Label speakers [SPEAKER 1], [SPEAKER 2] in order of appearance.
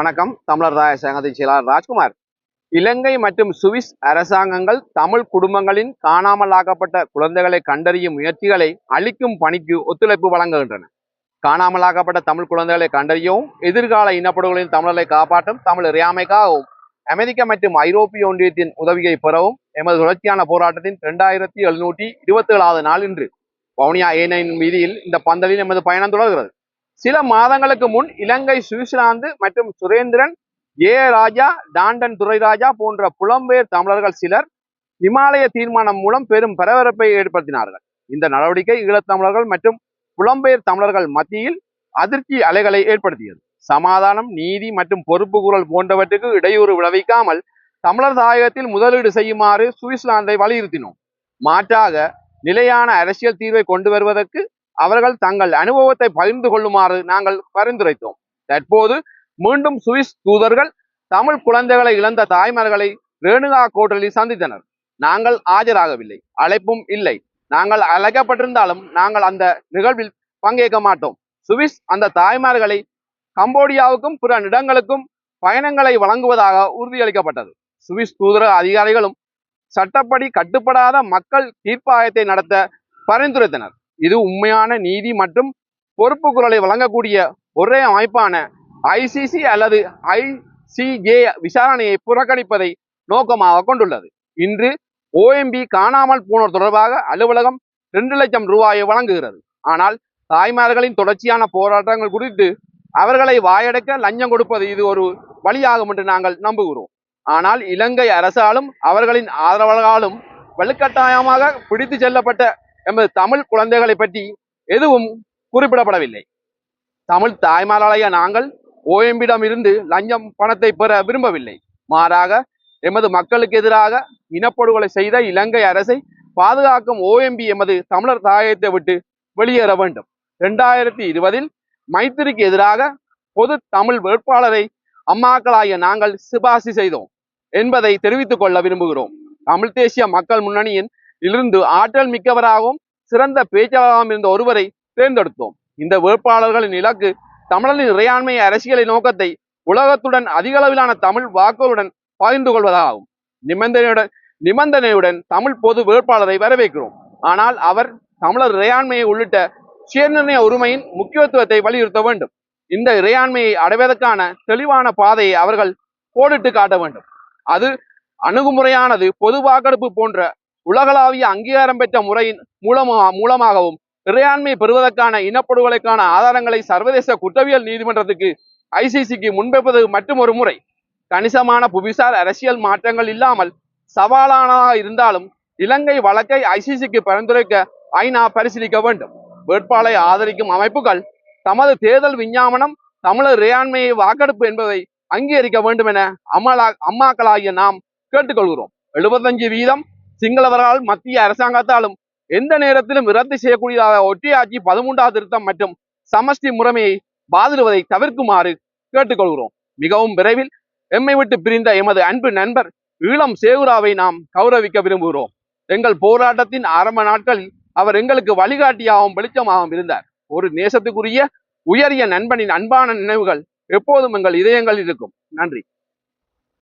[SPEAKER 1] வணக்கம். தமிழர் தாய சங்கத்தின் செயலாளர் ராஜ்குமார். இலங்கை மற்றும் சுவிஸ் அரசாங்கங்கள் தமிழ் குடும்பங்களின் காணாமலாக்கப்பட்ட குழந்தைகளை கண்டறியும் முயற்சிகளை அளிக்கும் பணிக்கு ஒத்துழைப்பு வழங்குகின்றன. காணாமலாக்கப்பட்ட தமிழ் குழந்தைகளை கண்டறியவும் எதிர்கால இனப்படுகொலையின் தமிழரை காப்பாற்றும் தமிழ் இறையாமைக்காகவும் அமெரிக்கா மற்றும் ஐரோப்பிய ஒன்றியத்தின் உதவியை பெறவும் எமது தொடர்ச்சியான போராட்டத்தின் இரண்டாயிரத்தி எழுநூற்றி இருபத்தி ஏழாவது நாள் இன்று. வவுனியா ஏனையின் வீதியில் இந்த பந்தலில் எமது பயணம் தொடர்கிறது. சில மாதங்களுக்கு முன் இலங்கை சுவிட்சர்லாந்து மற்றும் சுரேந்திரன் ஏ. ராஜா டாண்டன் துரைராஜா போன்ற புலம்பெயர் தமிழர்கள் சிலர் இமாலய தீர்மானம் மூலம் பெரும் பரபரப்பை ஏற்படுத்தினார்கள். இந்த நடவடிக்கை ஈழத்தமிழர்கள் மற்றும் புலம்பெயர் தமிழர்கள் மத்தியில் அதிர்ச்சி அலைகளை ஏற்படுத்தியது. சமாதானம் நீதி மற்றும் பொறுப்பு குரல் போன்றவற்றுக்கு இடையூறு விளைவிக்காமல் தமிழர் தாயகத்தில் முதலீடு செய்யுமாறு சுவிட்சர்லாந்தை வலியுறுத்தினோம். மாற்றாக நிலையான அரசியல் தீர்வை கொண்டு வருவதற்கு அவர்கள் தங்கள் அனுபவத்தை பகிர்ந்து கொள்ளுமாறு நாங்கள் பரிந்துரைத்தோம். தற்போது மீண்டும் சுவிஸ் தூதர்கள் தமிழ் குழந்தைகளை இழந்த தாய்மார்களை ரேணுகா கோட்டலில் சந்தித்தனர். நாங்கள் ஆஜராகவில்லை. அழைப்பும் இல்லை. நாங்கள் அழைக்கப்பட்டிருந்தாலும் நாங்கள் அந்த நிகழ்வில் பங்கேற்க மாட்டோம். சுவிஸ் அந்த தாய்மார்களை கம்போடியாவுக்கும் பிற இடங்களுக்கும் பயணங்களை வழங்குவதாக உறுதியளிக்கப்பட்டது. சுவிஸ் தூதர அதிகாரிகளும் சட்டப்படி கட்டுப்படாத மக்கள் தீர்ப்பாயத்தை நடத்த பரிந்துரைத்தனர். இது உண்மையான நீதி மற்றும் பொறுப்பு குரலை வழங்கக்கூடிய ஒரே அமைப்பான ஐசிசி அல்லது ஐசிஜே விசாரணையை புறக்கணிப்பதை நோக்கமாக கொண்டுள்ளது. இன்று ஓஎம்பி காணாமல் போனோர் தொடர்பாக அலுவலகம் ரெண்டு லட்சம் ரூபாயை வழங்குகிறது. ஆனால் தாய்மார்களின் தொடர்ச்சியான போராட்டங்கள் குறித்து அவர்களை வாயடக்க லஞ்சம் கொடுப்பது இது ஒரு வழியாகும் என்று நாங்கள் நம்புகிறோம். ஆனால் இலங்கை அரசாலும் அவர்களின் ஆதரவாளர்களும் வலுக்கட்டாயமாக பிடித்து செல்லப்பட்ட எமது தமிழ் குழந்தைகளை பற்றி எதுவும் குறிப்பிடப்படவில்லை. தமிழ் தாய்மாராலய நாங்கள் ஓஎம்பிடம் இருந்து லஞ்சம் பணத்தை பெற விரும்பவில்லை. மாறாக எமது மக்களுக்கு எதிராக இனப்படுகொலை செய்த இலங்கை அரசை பாதுகாக்கும் ஓஎம்பி எமது தமிழர் தாயத்தை விட்டு வெளியேற வேண்டும். இரண்டாயிரத்தி இருபதில் மைத்திரிக்கு எதிராக பொது தமிழ் வேட்பாளரை அம்மாக்களாகிய நாங்கள் சிபாசி செய்தோம் என்பதை தெரிவித்துக் கொள்ள விரும்புகிறோம். தமிழ் தேசிய மக்கள் முன்னணியின் இருந்து ஆற்றல் மிக்கவராகவும் சிறந்த பேச்சாளராகவும் இருந்த ஒருவரை தேர்ந்தெடுத்தோம். இந்த வேட்பாளர்களின் இலக்கு தமிழரின் இறையாண்மை அரசியலை நோக்கத்தை உலகத்துடன் அதிக அளவிலான தமிழ் வாக்குகளுடன் பகிர்ந்து கொள்வதாகும். நிபந்தனையுடன் நிபந்தனையுடன் தமிழ் பொது வேட்பாளரை வரவேற்கிறோம். ஆனால் அவர் தமிழர் இறையாண்மையை உள்ளிட்ட சுயநிர்ணய உரிமையின் முக்கியத்துவத்தை வலியுறுத்த வேண்டும். இந்த இறையாண்மையை அடைவதற்கான தெளிவான பாதையை அவர்கள் கோடிட்டு காட்ட வேண்டும். அது அணுகுமுறையானது பொது வாக்கெடுப்பு போன்ற உலகளாவிய அங்கீகாரம் பெற்ற முறையின் மூலமா மூலமாகவும் இறையாண்மை பெறுவதற்கான இனப்படுகொலைக்கான ஆதாரங்களை சர்வதேச குற்றவியல் நீதிமன்றத்துக்கு ஐசிசிக்கு முன்வைப்பது மட்டும் ஒரு முறை. கணிசமான புவிசார் அரசியல் மாற்றங்கள் இல்லாமல் சவாலானதாக இருந்தாலும் இலங்கை வழக்கை ஐசிசிக்கு பரிந்துரைக்க ஐநா பரிசீலிக்க வேண்டும். வேட்பாளரை ஆதரிக்கும் அமைப்புகள் தமது தேர்தல் விஞ்ஞாபனம் தமிழர் இறையாண்மையை வாக்கெடுப்பு என்பதை அங்கீகரிக்க வேண்டும் என அமலா அம்மாக்களாகிய நாம் கேட்டுக்கொள்கிறோம். எழுபத்தஞ்சு வீதம் சிங்களவர்களால் மத்திய அரசாங்கத்தாலும் எந்த நேரத்திலும் ரத்து செய்யக்கூடியதாக ஒற்றையாட்சி பதிமூன்றாவது திருத்தம் மற்றும் சமஷ்டி முறைமையை பாதிடுவதை தவிர்க்குமாறு கேட்டுக்கொள்கிறோம். மிகவும் விரைவில் எம்மை விட்டு பிரிந்த எமது அன்பு நண்பர் ஈழம் சேகுராவை நாம் கௌரவிக்க விரும்புகிறோம். எங்கள் போராட்டத்தின் ஆரம்ப நாட்களில் அவர் எங்களுக்கு வழிகாட்டியாகவும் வெளிச்சமாகவும் இருந்தார். ஒரு நேசத்துக்குரிய உயரிய நண்பனின் அன்பான நினைவுகள் எப்போதும் எங்கள் இதயங்களில் இருக்கும். நன்றி.